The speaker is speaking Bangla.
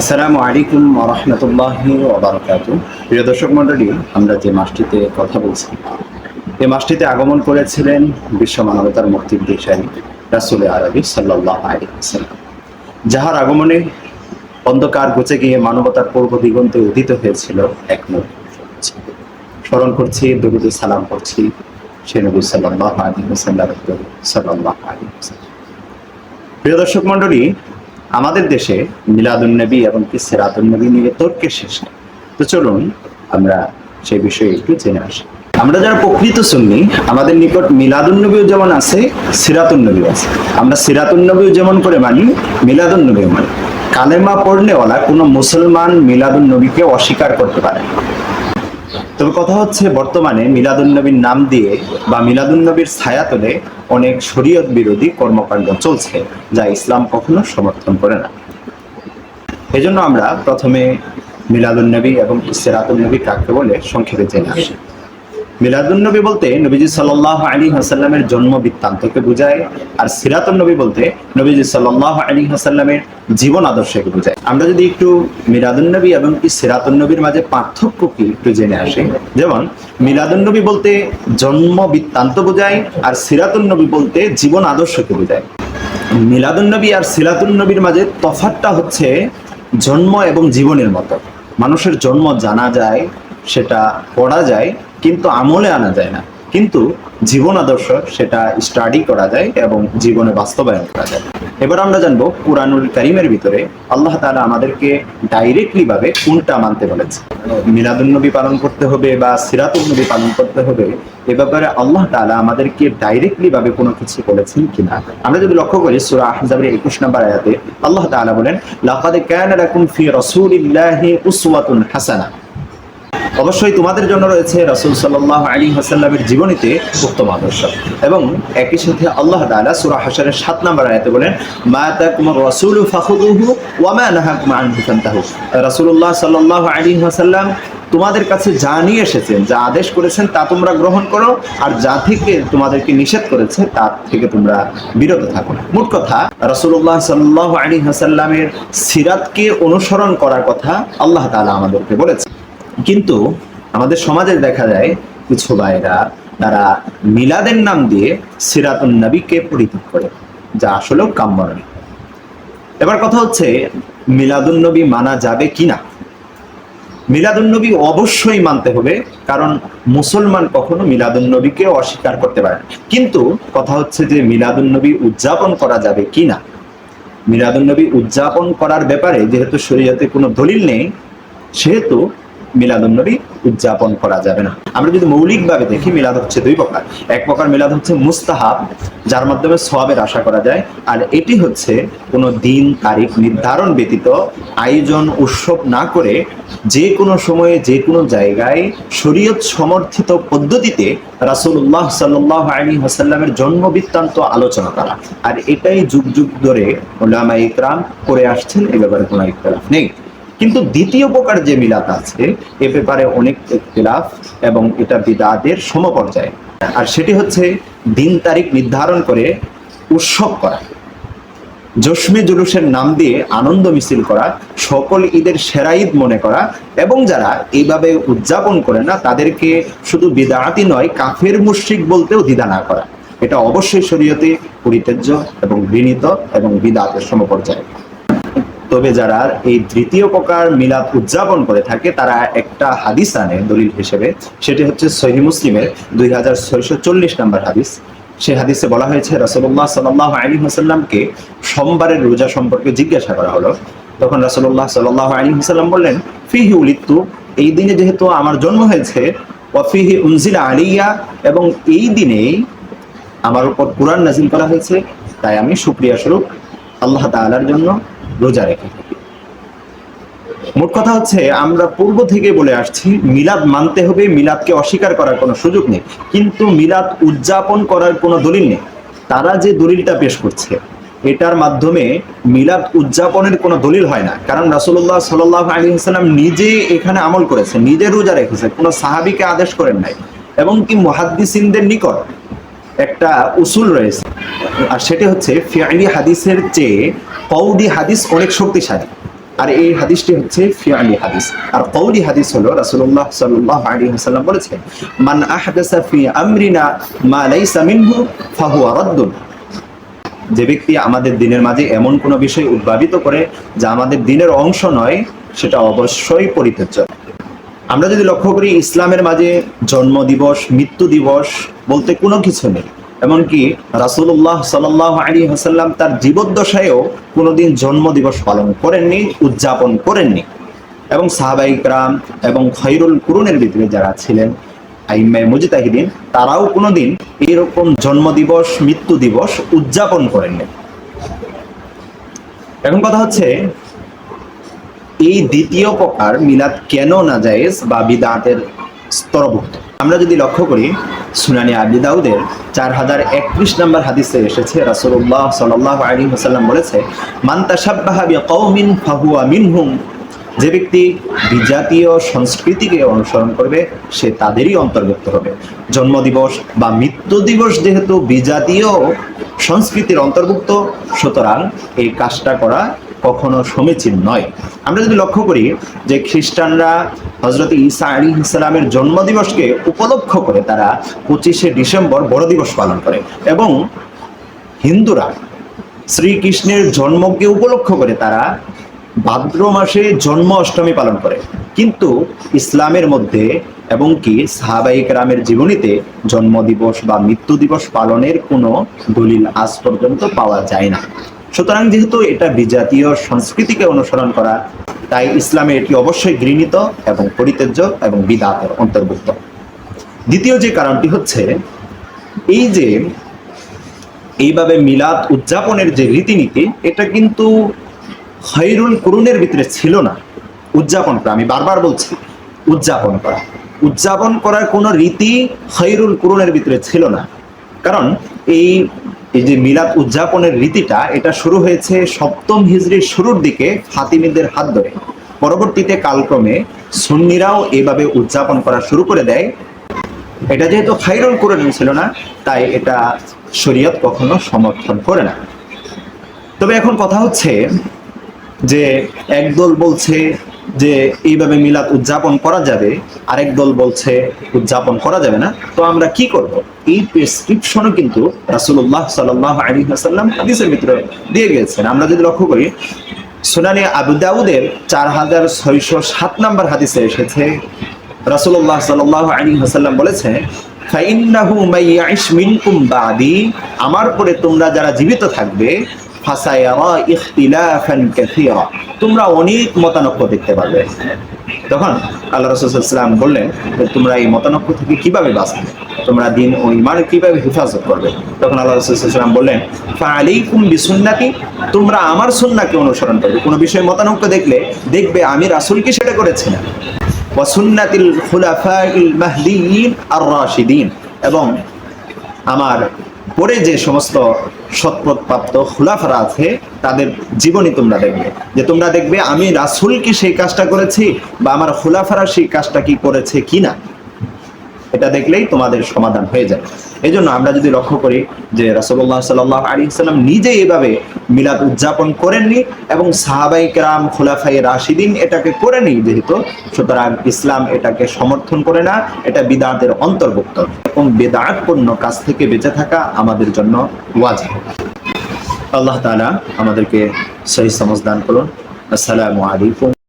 আসসালামু আলাইকুম রহমতুল্লাহি ওবরাকাত প্রিয় দর্শক মণ্ডলী, আমরা যে মাসটিতে কথা বলছি এই মাসটিতে আগমন করেছিলেন বিশ্ব মানবতার মুক্তির দিশারি রাসুল আরবি সাল্লাহ আলী সাল্লাম যাহার আগমনে অন্ধকার ঘুচে গিয়ে মানবতার পূর্ব দিগন্তে উদিত হয়েছিল এক নবী। স্মরণ করছি, দরুদ সালাম করছি সে নবী সাল্লাহ আলী সাল্লাহ সাল্লাহ আলী প্রিয় দর্শক মণ্ডলী আমাদের দেশে মিলাদুন্নবী এবং কি সেরাতুন্নবী নিয়ে তর্কের শেষ তো চলুন আমরা সেই বিষয়ে একটু জেনে আসি। আমরা যারা প্রকৃত সুন্নি, আমাদের নিকট মিলাদুন্নবীও যেমন আছে সিরাতুন্নবীও আছে। আমরা সিরাতুন্নবীও যেমন করে মানি মিলাদুন্নবীও মানি। কালেমা পড়লেওয়ালা কোনো মুসলমান মিলাদুন্নবীকে অস্বীকার করতে পারে কথা হচ্ছে, বর্তমানে মিলাদুন্নবীর নাম দিয়ে বা মিলাদুন্নবীর ছায়া তোলে অনেক শরীয়ত বিরোধী কর্মকাণ্ড চলছে, যা ইসলাম কখনো সমর্থন করে না। এজন্য আমরা প্রথমে মিলাদুন্নবী এবং ইসরাতুন্নবী কাকে বলে সংক্ষেপে জেনে আসি। মিলাদুন্নবী বলতে নবীজি সাল্লাহ আলী হাসাল্লামের জন্ম বৃত্তান্তকে বোঝায়, আর সিরাতুন্নবী বলতে নবীজি সাল্লাহ আলী হাসাল্লামের জীবন আদর্শকে বোঝায়। আমরা যদি একটু মিলাদুন্নবী এবং কি সিরাতুন্নবীর মাঝে পার্থক্য কি একটু জেনে আসি, যেমন মিলাদুন্নবী বলতে জন্ম বৃত্তান্ত বোঝায়, আর সিরাতুন্নবী বলতে জীবন আদর্শকে বোঝায়। মিলাদুন্নবী আর সিরাতুন্নবীর মাঝে তফাতটা হচ্ছে জন্ম এবং জীবনের মতো। মানুষের জন্ম জানা যায়, সেটা পড়া যায় কিন্তু আমলে আনা যায় না। কিন্তু জীবন আদর্শ সেটা স্টাডি করা যায় এবং জীবনে বাস্তবায়ন করা যায়। এবার আমরা জানব কুরআনুল কারিমের ভিতরে আল্লাহ তাআলা আমাদেরকে ডাইরেক্টলি ভাবে কোনটা মানতে বলেছে। মিলাদুন্নবী পালন করতে হবে বা সিরাতুন্নবী পালন করতে হবে, এ ব্যাপারে আল্লাহ তালা আমাদেরকে ডাইরেক্টলি ভাবে কোনো কিছু বলেছেন কিনা। আমরা যদি লক্ষ্য করি সূরা আহজাবের 21 নম্বর আয়াতে আল্লাহ তাআলা বলেন, লাকাদ কানা লাকুম ফি রাসূলিল্লাহি উসওয়াতুন হাসানাহ অবশ্যই তোমাদের জন্য রয়েছে রাসূল সাল্লাল্লাহু আলাইহি ওয়াসাল্লামের জীবনীতে উত্তম আদর্শ এবং একই সাথে আল্লাহ তাআলা সূরা হাসানের সাত নম্বর আয়াতে বলেন, মা তাকুমুর রাসূলু ফাখুযুহু ওয়া মা নাহাকুম আনহু ফান্তাহু। রাসূলুল্লাহ সাল্লাল্লাহু আলাইহি তোমাদের কাছে যা নিয়ে এসেছেন, যা আদেশ করেছেন, তা তোমরা গ্রহণ করো, আর যা থেকে তোমাদেরকে নিষেধ করেছে তার থেকে তোমরা বিরত থাকো মোট কথা, রাসূলুল্লাহ সাল্লাহ আলাইহি ওয়াসাল্লামের সিরাতকে অনুসরণ করার কথা আল্লাহ তালা আমাদেরকে বলেছে কিন্তু আমাদের সমাজে দেখা যায় কিছু ভাইরা তারা মিলাদের নাম দিয়ে সিরাতুন নবীকে পরিত্যাগ করে, যা আসলেও কাম্য নয়। এবার কথা হচ্ছে, মিলাদুন নবী মানা যাবে কিনা? মিলাদুন নবী অবশ্যই মানতে হবে, কারণ মুসলমান কখনো মিলাদুন নবীকে অস্বীকার করতে পারে না। কিন্তু কথা হচ্ছে যে, মিলাদুন নবী উদযাপন করা যাবে কিনা? মিলাদুন নবী উদযাপন করার ব্যাপারে যেহেতু শরীয়তে কোনো দলিল নেই, সেহেতু মিলাদুন্নবী উদযাপন করা যাবে না। আমরা যদি মৌলিকভাবে দেখি, মিলাদ হচ্ছে দুই প্রকার। এক প্রকার মিলাদ হচ্ছে মুস্তাহাব, যার মাধ্যমে সওয়াবের আশা করা যায়, আর এটি হচ্ছে কোনো দিন তারিখ নির্ধারণ ব্যতীত আয়োজন উৎসব না করে যে কোনো সময়ে, যে কোনো জায়গায় শরীয়ত সমর্থিত পদ্ধতিতে রাসূলুল্লাহ সাল্লাল্লাহু আলাইহি ওয়াসাল্লামের জন্ম বৃত্তান্ত আলোচনা করা। আর এটাই যুগ যুগ ধরে ওলামা ইকরাম করে আসছেন, এ ব্যাপারে কোনো ইখতিলাফ নেই। কিন্তু দ্বিতীয় প্রকার যে মিলাদ আছে, এ ব্যাপারে অনেক ইখতিলাফ এবং এটা বিদাতের সমপর্যায়ে। আর সেটি হচ্ছে দিন তারিখ নির্ধারণ করে উৎসব করা। জশ্মে জুলুসের নাম দিয়ে আনন্দ মিছিল করা, সকল ঈদের সেরা ঈদ মনে করা এবং যারা এইভাবে উদযাপন করে না, তাদেরকে শুধু বিদাতি নয়, কাফের মুশ্রিক বলতেও দ্বিধা না করা। এটা অবশ্যই শরীয়তে পরিত্যাজ্য এবং ঘৃণিত এবং বিদাতের সমপর্যায়ে। তবে যারা এই তৃতীয় প্রকার মিলাদ উদযাপন করে থাকে, তারা একটা হাদিস আনে দলিল হিসেবে। সেটি হচ্ছে সহি মুসলিমের দুই হাজার ছয়শো চল্লিশ নম্বর হাদিস। সে হাদিসে বলা হয়েছে রসল্লাহ সাল্লাহ আলী হাসাল্লামকে সোমবারের রোজা সম্পর্কে জিজ্ঞাসা করা হলো। তখন রসল্লাহ সাল্লাহ আলী হাসাল্লাম বললেন, ফিহি উলিত্তু, এই দিনে যেহেতু আমার জন্ম হয়েছে ওয়াফিহি উনজিলা আলিয়া এবং এই দিনেই আমার উপর কোরআন নাজিল করা হয়েছে, তাই আমি সুক্রিয়া স্বরূপ আল্লাহ তাআলার জন্য রোজা রেখে মোট কথা হচ্ছে, আমরা পূর্ব থেকে বলে আসছি, মিলাদ মানতে হবে, মিলাদকে অস্বীকার করার কোনো সুযোগ নেই। কিন্তু মিলাদ উদযাপন করার কোনো দলিল নেই। তারা যে দলিলটা পেশ করছে, এটার মাধ্যমে মিলাদ উদযাপনের কোনো দলিল হয় না। কারণ রাসূলুল্লাহ সাল্লাল্লাহু আলাইহি ওয়াসাল্লাম নিজে এখানে আমল করেছে, নিজে রোজা রেখেছে, কোনো সাহাবীকে আদেশ করেন নাই। এবং কি মুহাদ্দিসিনদের নিকট একটা উসুল রয়েছে। আর সেটা হচ্ছে, ফিআলি হাদিসের চেয়ে কৌলি হাদিস অনেক শক্তিশালী। আর এই হাদিসটি হচ্ছে ফিয়ালি হাদিস। আর কৌলি হাদিস হলো রাসূলুল্লাহ সাল্লাল্লাহু আলাইহি ওয়াসাল্লাম বলেছেন, মান আহদাসা ফি আমরিনা মা লাইসা মিনহু ফাহুয়া রাদ্দুন। যে ব্যক্তি আমাদের দিনের মাঝে এমন কোনো বিষয় উদ্ভাবিত করে যা আমাদের দিনের অংশ নয়, সেটা অবশ্যই পরিত্যাজ্য। আমরা যদি লক্ষ্য করি, ইসলামের মাঝে জন্ম দিবস মৃত্যু দিবস বলতে কোনো কিছু নেই। এমনকি রাসূলুল্লাহ সাল্লাহ আলী হাসাল্লাম তার জীবদ্দশায়ও কোনোদিন জন্ম দিবস পালন করেননি, উদযাপন করেননি। এবং সাহাবাইকরাম এবং খৈরুল কুরুনের ভিতরে যারা ছিলেন আইম্মায় মুজিতাহিদিন, তারাও কোনোদিন এরকম জন্ম দিবস মৃত্যু দিবস উদযাপন করেননি। এখন কথা হচ্ছে, এই দ্বিতীয় প্রকার মিলাদ কেন না জায়েজ বা বিদাতের স্তরভুক্ত। আমরা যদি লক্ষ্য করি, সুনানি আবি দাউদের চার হাজার একত্রিশ নম্বর হাদিসে এসেছে রাসুল্লাহ সাল্লাহ আলী হাসাল্লাম বলেছে মান্তা সাব্বাহা বিকৌমিন ফাহুয়া মিনহুম যে ব্যক্তি বিজাতীয় সংস্কৃতিকে অনুসরণ করবে, সে তাদেরই অন্তর্ভুক্ত হবে। জন্মদিবস বা মৃত্যু দিবস যেহেতু বিজাতীয় সংস্কৃতির অন্তর্ভুক্ত, সুতরাং এই কাজটা করা কখনো সমীচীন নয়। আমরা যদি লক্ষ্য করি যে খ্রিস্টানরা হজরত ঈসা আলী ইসলামের জন্মদিবসকে উপলক্ষ করে তারা পঁচিশে ডিসেম্বর বড় দিবস পালন করে এবং হিন্দুরা শ্রীকৃষ্ণের জন্মকে উপলক্ষ করে তারা ভাদ্র মাসে জন্ম অষ্টমী পালন করে। কিন্তু ইসলামের মধ্যে এবং কি সাহাবাহিক রামের জীবনীতে জন্মদিবস বা মৃত্যু দিবস পালনের কোনো দলিল আজ পর্যন্ত পাওয়া যায় না। সুতরাং যেহেতু এটা বিজাতীয় সংস্কৃতিকে অনুসরণ করা, তাই ইসলামে এটি অবশ্যই গৃহীত এবং পরিত্যাজ্য এবং বিদাতের অন্তর্ভুক্ত। দ্বিতীয় যে কারণটি হচ্ছে, এই যে এইভাবে মিলাদ উদযাপনের যে রীতিনীতি, এটা কিন্তু খৈরুল কুরুনের ভিতরে ছিল না। উদযাপন করা, আমি বারবার বলছি, উদযাপন করা। উদযাপন করার কোনো রীতি খৈরুল কুরুনের ভিতরে ছিল না। কারণ এই এই যে মিলাদ উদযাপনের রীতিটা, এটা শুরু হয়েছে সপ্তম হিজড়ির শুরুর দিকে ফাতিমিদের হাত ধরে। পরবর্তীতে কালক্রমে সুন্নিরাও এভাবে উদযাপন করা শুরু করে দেয়। এটা যেহেতু খাইরুল কুরআন ছিল না, তাই এটা শরীয়ত কখনো সমর্থন করে না। তবে এখন কথা হচ্ছে যে, একদল বলছে যে এইভাবে মিলাদ উদযাপন করা যাবে, আরেক দল বলছে উদযাপন করা যাবে না, তো আমরা কি করব? এই প্রেসক্রিপশনও কিন্তু রাসূলুল্লাহ সাল্লাল্লাহু আলাইহি ওয়াসাল্লাম হাদিসের ভিতরে দিয়ে গেছেন আমরা যদি লক্ষ্য করি, সুনানি আবু দাউদের চার হাজার ছয়শো সাত নম্বর হাদিসে এসেছে। রাসূলুল্লাহ সাল্লাল্লাহু আলাইহি ওয়াসাল্লাম বলেছে আমার পরে তোমরা যারা জীবিত থাকবে ফাসায়ারা ইখতিলাফান কাসীরা। তোমরা অনেক মতানক্য দেখতে পাবে। তখন আল্লাহ রাসূলুল্লাহ বললেন যে, তোমরা এই মতানক্য থেকে কীভাবে বাঁচবে? তোমরা দিন ও ইমান কীভাবে হেফাজত করবে? তখন আল্লাহ রাসূলুল্লাহ বললেন, ফাআলাইকুম বিসুন্নতি, তোমরা আমার সুন্নাকে অনুসরণ করবে। কোনো বিষয়ে মতানক্য দেখলে দেখবে আমি রাসূলকে সেটা করেছি না। ওয়াসুন্নাতিল খুলাফাইল মাহদিয়িন আর রাশিদিন। এবং আমার পরে যে সমস্ত সৎপ্রাপ্ত খুলাফারা আছে, তাদের জীবনী তোমরা দেখবে। যে তোমরা দেখবে, আমি রাসুল কি সেই কাজটা করেছি, বা আমার খুলাফারা সেই কাজটা কি করেছে কিনা? এটা দেখলেই তোমাদের সমাধান হয়ে যায়। এই জন্য আমরা যদি লক্ষ্য করি যে রাসূলুল্লাহ সাল্লাল্লাহু আলাইহি সাল্লাম নিজে এভাবে মিলাদ উদযাপন করেননি এবং সাহাবাই কেরাম খোলাফাই রাশিদিন এটাকে করেনি যেহেতু, সুতরাং ইসলাম এটাকে সমর্থন করে না, এটা বিদাতের অন্তর্ভুক্ত। এবং বেদাতপূর্ণ কাজ থেকে বেঁচে থাকা আমাদের জন্য ওয়াজিব। আল্লাহ তাআলা আমাদেরকে সহি সমজদান করুন। আসসালামু আলাইকুম।